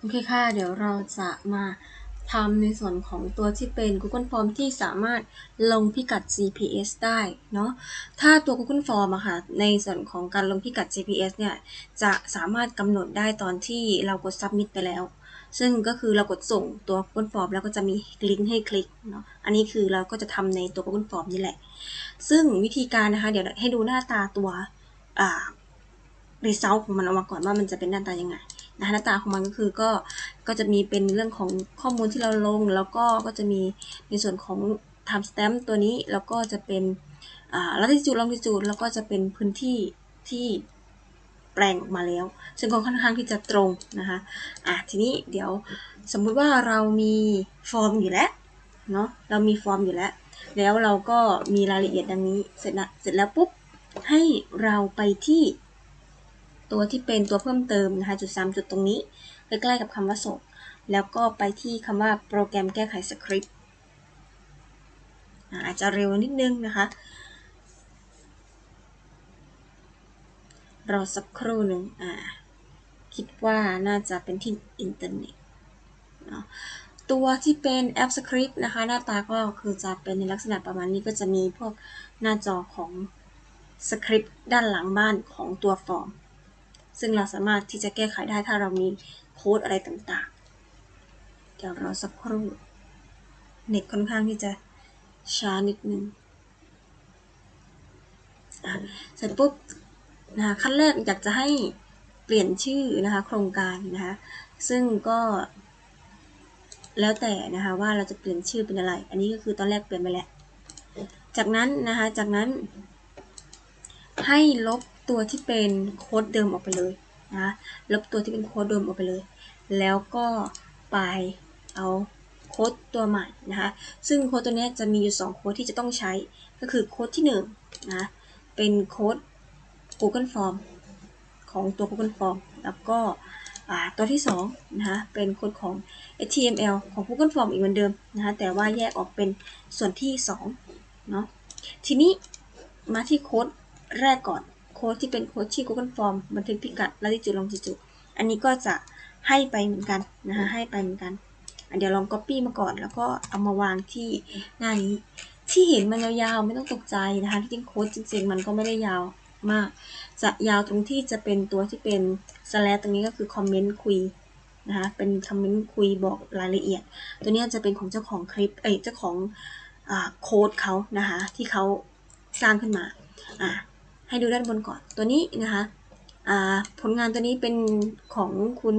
โอเคค่ะ เดี๋ยวเราจะมาทำในส่วนของตัวที่เป็น Google Form ที่สามารถลงพิกัด GPS ได้เนาะ ถ้าตัว Google Form อะค่ะ ในส่วนของการลงพิกัด GPS เนี่ย จะสามารถกำหนดได้ตอนที่เรากด submit ไปแล้ว ซึ่งก็คือเรากดส่งตัว Google Form แล้วก็จะมีลิงก์ให้คลิกเนาะ อันนี้คือเราก็จะทำในตัว Google Form นี่แหละ ซึ่งวิธีการนะคะ เดี๋ยวให้ดูหน้าตาตัวอ่า result ของมันออกมาก่อนว่ามันจะเป็นหน้าตายังไง หน้าตาของมันก็คือก็ก็จะมีเป็นเรื่องของข้อมูลที่เราลง แล้วก็ก็จะมีในส่วนของ time stamp ตัวนี้แล้วก็จะเป็นอ่า latitude longitude แล้วก็จะเป็นพื้นที่ที่แปลงออกมาแล้ว ซึ่งก็ค่อนข้างที่จะตรงนะคะอะทีนี้เดี๋ยวสมมุติว่าเรามีฟอร์มอยู่แล้วเนาะเรามีฟอร์มอยู่แล้ว แล้วเราก็มีรายละเอียดดังนี้เสร็จละเสร็จแล้วปุ๊บให้เราไปที่ ตัวที่เป็นตัวเพิ่มเติมนะคะจุด3จุดตรงนี้ใกล้ๆกับคำว่าส่งแล้วก็ไปที่คำว่าโปรแกรมแก้ไขสคริปต์อาจจะเร็วนิดนึงนะคะ รอสักครู่หนึ่งอ่าคิดว่าน่าจะเป็นที่อินเทอร์เน็ตตัวที่เป็นแอปสคริปต์นะคะ หน้าตาก็คือจะเป็นในลักษณะประมาณนี้ก็จะมีพวกหน้าจอของสคริปต์ด้านหลังบ้านของตัวฟอร์ม ซึ่งเราสามารถที่จะแก้ไขได้ถ้าเรามีโค้ดอะไรต่างๆ เดี๋ยวรอสักครู่ เน็ตค่อนข้างที่จะช้านิดนึงเสร็จปุ๊บนะคะขั้นแรกอยากจะให้เปลี่ยนชื่อนะคะโครงการนะคะซึ่งก็แล้วแต่นะคะว่าเราจะเปลี่ยนชื่อเป็นอะไร อันนี้ก็คือตอนแรกเปลี่ยนไปแล้ว จากนั้นนะคะจากนั้นให้ลบ ตัวที่เป็นโค้ดเดิมออกไปเลยนะลบตัวที่เป็นโค้ดเดิมออกไปเลย แล้วก็ไปเอาโค้ดตัวใหม่นะคะซึ่งโค้ดตัวนี้จะมีอยู่ 2 โค้ดที่จะต้องใช้ก็คือโค้ดที่1นะเป็นโค้ด Google Form ของตัว Google Form แล้วก็ตัวที่2นะคะเป็นโค้ดของ HTML ของ Google Form อีกเหมือนเดิมนะคะแต่ว่าแยกออกเป็นส่วนที่2เนาะทีนี้มาที่โค้ดแรกก่อน โค้ดที่เป็นโค้ดที่ Google Form บันทึกพิกัด latitude longitude อันนี้ก็จะให้ไปเหมือนกันนะคะให้ไปเหมือนกัน เดี๋ยวลอง Copy มาก่อน แล้วก็เอามาวางที่หน้านี้ ที่เห็นมันยาวๆ ไม่ต้องตกใจนะคะที่จริงโค้ดจริงๆ มันก็ไม่ได้ยาวมาก จะยาวตรงที่จะเป็นตัวที่เป็น slash ตรงนี้ก็คือคอมเมนต์คุยนะคะ เป็นคอมเมนต์คุยบอกรายละเอียด ตัวนี้จะเป็นของเจ้าของคลิป เอ้ย เจ้าของโค้ดเขานะคะ ที่เขาสร้างขึ้นมา อ่า ให้ดูด้านบนก่อนตัวนี้นะคะผลงานตัวนี้เป็นของคุณ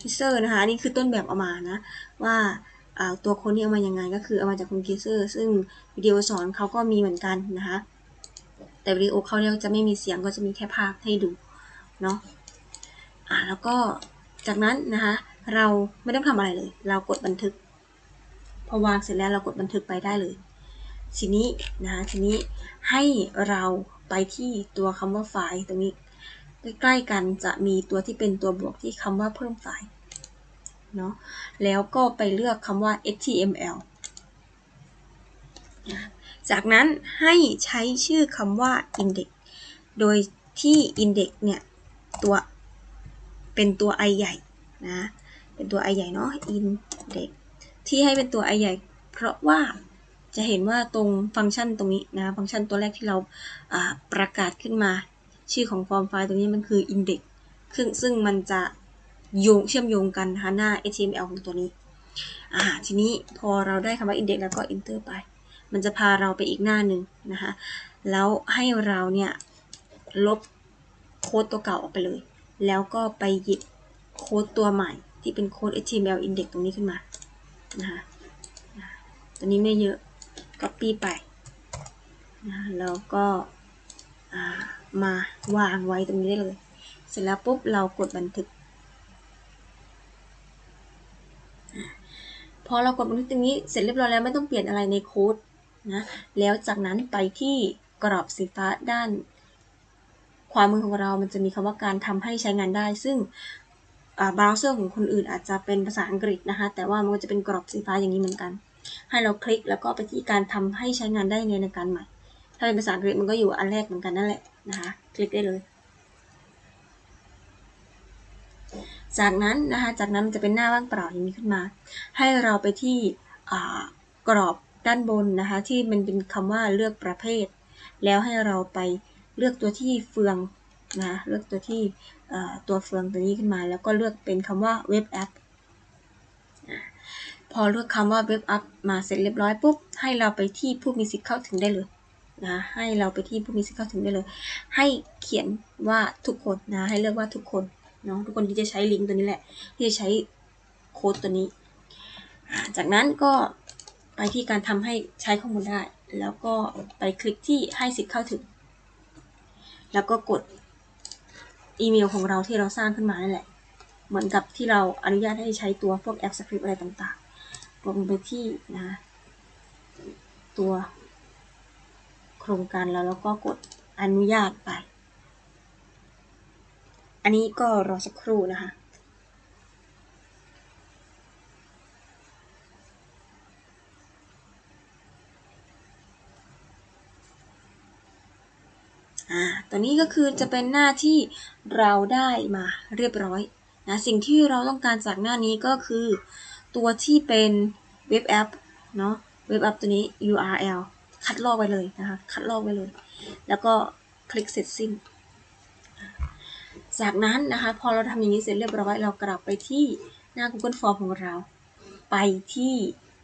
คิเซอร์นะคะนี่คือต้นแบบเอามานะว่าตัวคนนี้เอามายังไงก็คือเอามาจากคุณคิเซอร์ซึ่งวิดีโอสอนเขาก็มีเหมือนกันนะคะแต่วิดีโอเขาเนี่ยจะไม่มีเสียงก็จะมีแค่ภาพให้ดูเนาะอ่าแล้วก็จากนั้นนะคะเราไม่ต้องทำอะไรเลย เรากดบันทึก พอวางเสร็จแล้วเรากดบันทึกไปได้เลย ทีนี้นะคะทีนี้ให้เรา ไปที่ตัวคำว่าไฟล์ตรงนี้ ใกล้ๆกันจะมีตัวที่เป็นตัวบวกที่คำว่าเพิ่มไฟล์เนาะแล้วก็ไปเลือกคำว่า html จากนั้นให้ใช้ชื่อคำว่า index โดยที่ index เนี่ย ตัวเป็นตัว i ใหญ่นะ เป็นตัว i ใหญ่เนาะ index ที่ให้เป็นตัว i ใหญ่ เพราะว่า จะเห็นว่าตรงฟังก์ชันตรงนี้นะฟังก์ชันตัวแรกที่เราประกาศขึ้นมา ชื่อของฟอร์มไฟล์ตรงนี้มันคือ index ซึ่งซึ่งมันจะโยงเชื่อมโยงกันนะคะหน้า HTML ของตัวนี้อ่าทีนี้พอเราได้คำว่า index แล้วก็ enter ไป มันจะพาเราไปอีกหน้าหนึ่งนะคะแล้วให้เราเนี่ยลบโค้ดตัวเก่าออกไปเลย แล้วก็ไปหยิบโค้ดตัวใหม่ที่เป็นโค้ด HTML index ตรงนี้ขึ้นมานะคะตัวนี้ไม่เยอะ copy ไปนะแล้วก็มาวางไว้ตรงนี้ได้เลย เสร็จแล้วปุ๊บเรากดบันทึก พอเรากดบันทึกตรงนี้เสร็จเรียบร้อยแล้วไม่ต้องเปลี่ยนอะไรในโค้ดนะ แล้วจากนั้นไปที่กรอบสีฟ้าด้านขวามือของเรามันจะมีคำว่าการทำให้ใช้งานได้ ซึ่งเบราว์เซอร์ของคนอื่นอาจจะเป็นภาษาอังกฤษนะคะ แต่ว่ามันก็จะเป็นกรอบสีฟ้าอย่างนี้เหมือนกัน ให้เราคลิกแล้วก็ไปที่การทำให้ใช้งานได้ไงในการใหม่ ถ้าเป็นภาษาอังกฤษมันก็อยู่อันแรกเหมือนกันนั่นแหละนะคะ คลิกได้เลย จากนั้นนะคะ จากนั้นจะเป็นหน้าว่างเปล่าอย่างนี้ขึ้นมา ให้เราไปที่กรอบด้านบนนะคะ ที่มันเป็นคำว่าเลือกประเภท แล้วให้เราไปเลือกตัวที่เฟืองนะ เลือกตัวที่ตัวเฟืองตัวนี้ขึ้นมา แล้วก็เลือกเป็นคำว่าเว็บแอป พอเลือกคำว่าเว็บแอปมาเสร็จเรียบร้อยปุ๊บ ให้เราไปที่ผู้มีสิทธิ์เข้าถึงได้เลยนะให้เราไปที่ผู้มีสิทธิ์เข้าถึงได้เลย ให้เขียนว่าทุกคนนะให้เลือกว่าทุกคนเนาะทุกคนที่จะใช้ลิงก์ตัวนี้แหละ ที่จะใช้โค้ดตัวนี้ จากนั้นก็ไปที่การทำให้ใช้ข้อมูลได้ แล้วก็ไปคลิกที่ให้สิทธิ์เข้าถึง แล้วก็กดอีเมลของเราที่เราสร้างขึ้นมานั่นแหละ เหมือนกับที่เราอนุญาตให้ใช้ตัวพวกแอปสคริปต์อะไรต่าง ลงไปที่นะตัวโครงการแล้วแล้วก็กดอนุญาตไป อันนี้ก็รอสักครู่นะคะอ่าตัวนี้ก็คือจะเป็นหน้าที่เราได้มาเรียบร้อยนะ สิ่งที่เราต้องการจากหน้านี้ก็คือ ตัวที่เป็นเว็บแอปเนาะเว็บแอปตัวนี้ URL คัดลอกไว้เลยนะคะ คัดลอกไว้เลย แล้วก็คลิกเสร็จสิ้น จากนั้นนะคะ พอเราทำอย่างนี้เสร็จเรียบร้อยเรากลับไปที่หน้า Google Form ของเรา ไปที่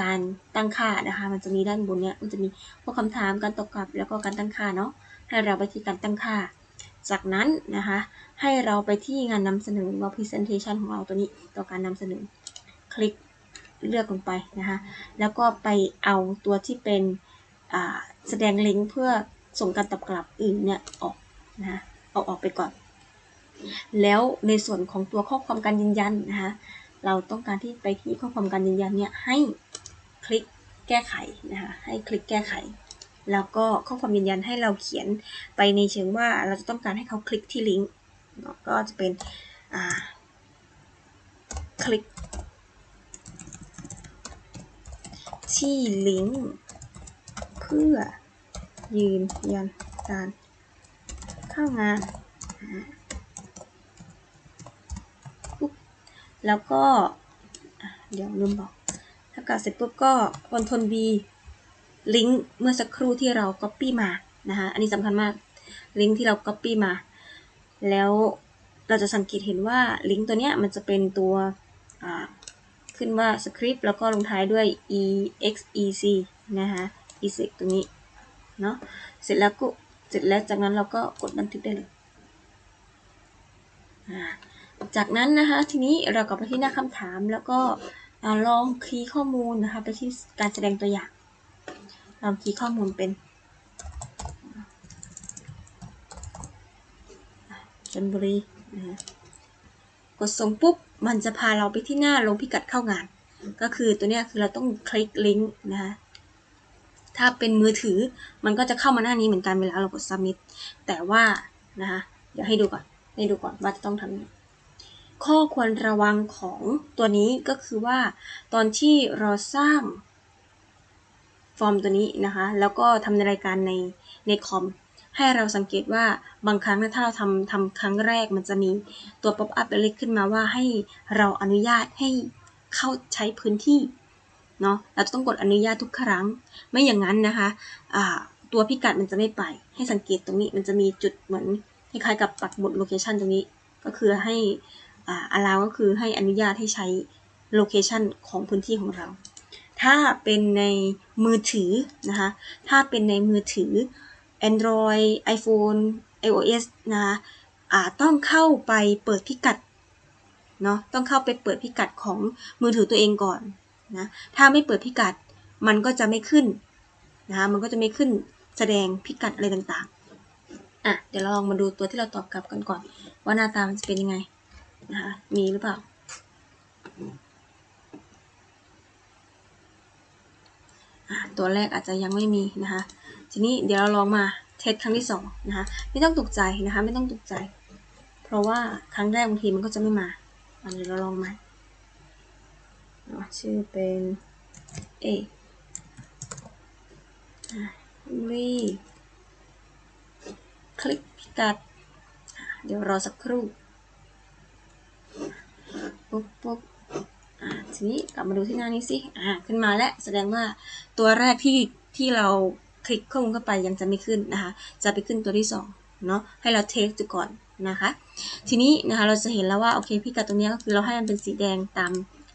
การตั้งค่านะคะ มันจะมีด้านบนเนี้ยมันจะมีพวกคำถามการตอบกลับ แล้วก็การตั้งค่าเนาะให้เราไปที่การตั้งค่า จากนั้นนะคะ ให้เราไปที่งานนำเสนอว่า presentation ของเราตัวนี้ต่อการนำเสนอ คลิก เลือกลงไปนะคะแล้วก็ไปเอาตัวที่เป็นแสดงลิงก์เพื่อส่งการตอบกลับอื่นเนี่ยออกนะะเอาออกไปก่อน แล้วในส่วนของตัวข้อความการยืนยันนะคะเราต้องการที่ไปที่ข้อความการยืนยันเนี่ยให้คลิกแก้ไขนะคะให้คลิกแก้ไข แล้วก็ข้อความยืนยันให้เราเขียนไปในเชิงว่าเราจะต้องการให้เขาคลิกที่ลิงก์ก็จะเป็นคลิก ที่ลิงก์เพื่อยืนยันการเข้างานปุ๊บแล้วก็ เดี๋ยวลืมบอก ถ้ากดเสร็จปุ๊บก็คอนโทรล V ลิงก์เมื่อสักครู่ที่เรา Copy มา นะคะ อันนี้สำคัญมาก ลิงก์ที่เรา Copy มา แล้วเราจะสังเกตเห็นว่าลิงก์ตัวเนี้ยมันจะเป็นตัว ขึ้นว่าสคริปต์แล้วก็ลงท้ายด้วย exec นะคะ exec ตรงนี้เนาะเสร็จแล้วก็เสร็จแล้วจากนั้นเราก็กดบันทึกได้เลย จากนั้นนะคะทีนี้เรากลับไปที่หน้าคำถามแล้วก็ลองคีย์ข้อมูลนะคะไปที่การแสดงตัวอย่าง ลองคีย์ข้อมูลเป็นชนบุรีนะก ดส่งปุ๊บ มันจะพาเราไปที่หน้าลงพิกัดเข้างาน ก็คือตัวนี้คือเราต้องคลิกลิงก์นะคะถ้าเป็นมือถือมันก็จะเข้ามาหน้านี้เหมือนกันเวลาเรากด submit แต่ว่านะคะเดี๋ยวให้ดูก่อน ให้ดูก่อนว่าจะต้องทำข้อควรระวังของตัวนี้ก็คือว่าตอนที่เราสร้างฟอร์มตัวนี้นะคะ แล้วก็ทำในรายการในในคอม ให้เราสังเกตว่าบางครั้งถ้าเราทำทำครั้งแรกมันจะมีตัวป๊อปอัพเล็กขึ้นมาว่าให้เราอนุญาตให้เข้าใช้พื้นที่เนาะเราจะต้องกดอนุญาตทุกครั้ง ไม่อย่างนั้นนะคะะตัวพิกัดมันจะไม่ไป ให้สังเกตตรงนี้มันจะมีจุดเหมือนคล้ายๆกับปักหมุดโลเคชันตรงนี้ ก็คือให้อ่า allow ก็คือให้อนุญาตให้ใช้โลเคชันของพื้นที่ของเรา ถ้าเป็นในมือถือนะคะ ถ้าเป็นในมือถือ Android iPhone iOS นะคะต้องเข้าไปเปิดพิกัดเนาะต้องเข้าไปเปิดพิกัดของมือถือตัวเองก่อนนะถ้าไม่เปิดพิกัดมันก็จะไม่ขึ้นนะคะมันก็จะไม่ขึ้นแสดงพิกัดอะไรต่างๆอะเดี๋ยวเราลองมาดูตัวที่เราตอบกลับกันก่อน ว่าหน้าตามันจะเป็นยังไงนะคะมีหรือเปล่า ตัวแรกอาจจะยังไม่มีนะคะ ทีนี้เดี๋ยวเราลองมาเทสครั้งที่สองนะคะไม่ต้องตกใจนะคะไม่ต้องตกใจ เพราะว่าครั้งแรกบางทีมันก็จะไม่มาอันนี้เราลองใหม่ชื่อเป็น A รีคลิกพิกัด เดี๋ยวรอสักครู่ ปุ๊บปุ๊บทีนี้กลับมาดูที่หน้านี้สิ อ่า ขึ้นมาแล้วแสดงว่าตัวแรกที่ที่เรา คลิกข้อมูลเข้าไปยังจะไม่ขึ้นนะคะ จะไปขึ้นตัวที่สองเนาะให้เราเทสดูก่อนนะคะ ทีนี้นะคะเราจะเห็นแล้วว่าโอเคพิกัดตรงนี้ก็คือเราให้มันเป็นสีแดงตาม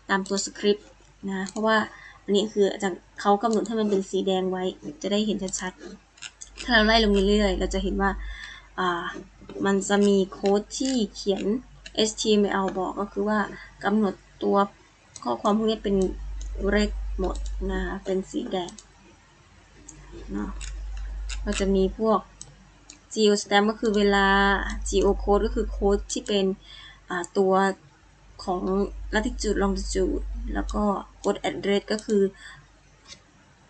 ตามตัวสคริปต์นะเพราะว่าอันนี้คืออาจารย์เขากำหนดให้มันเป็นสีแดงไว้จะได้เห็นชัดๆถ้าเราไล่ลงเรื่อยๆเราจะเห็นว่าอ่ามันจะมีโค้ดที่เขียน HTML บอกก็คือว่ากำหนดตัวข้อความพวกนี้เป็นเรดหมดนะคะเป็นสีแดง เนาะก็จะมีพวก geo stamp ก็คือเวลา geo code ก็คือโค้ดที่เป็นตัวของ latitude longitude แล้วก็ code address ก็คือ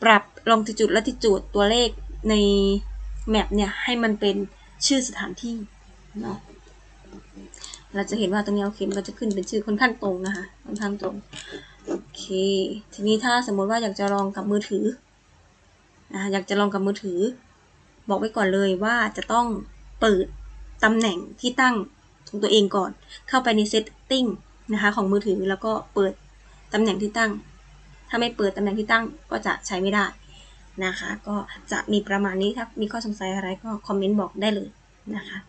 ปรับ longitude latitude ตัวเลขในแมปเนี่ย ให้มันเป็นชื่อสถานที่เนาะเราจะเห็นว่าตรงนี้โอเคมันก็จะขึ้นเป็นชื่อค่อนข้างตรงนะคะค่อนข้างตรง โอเค ทีนี้ถ้าสมมติว่าอยากจะลองกับมือถือ อยากจะลองกับมือถือ บอกไว้ก่อนเลยว่าจะต้องเปิดตำแหน่งที่ตั้งของตัวเองก่อน เข้าไปใน setting นะคะของมือถือแล้วก็เปิดตำแหน่งที่ตั้ง ถ้าไม่เปิดตำแหน่งที่ตั้งก็จะใช้ไม่ได้นะคะ ก็จะมีประมาณนี้ถ้ามีข้อสงสัยอะไรก็คอมเมนต์บอกได้เลยนะคะ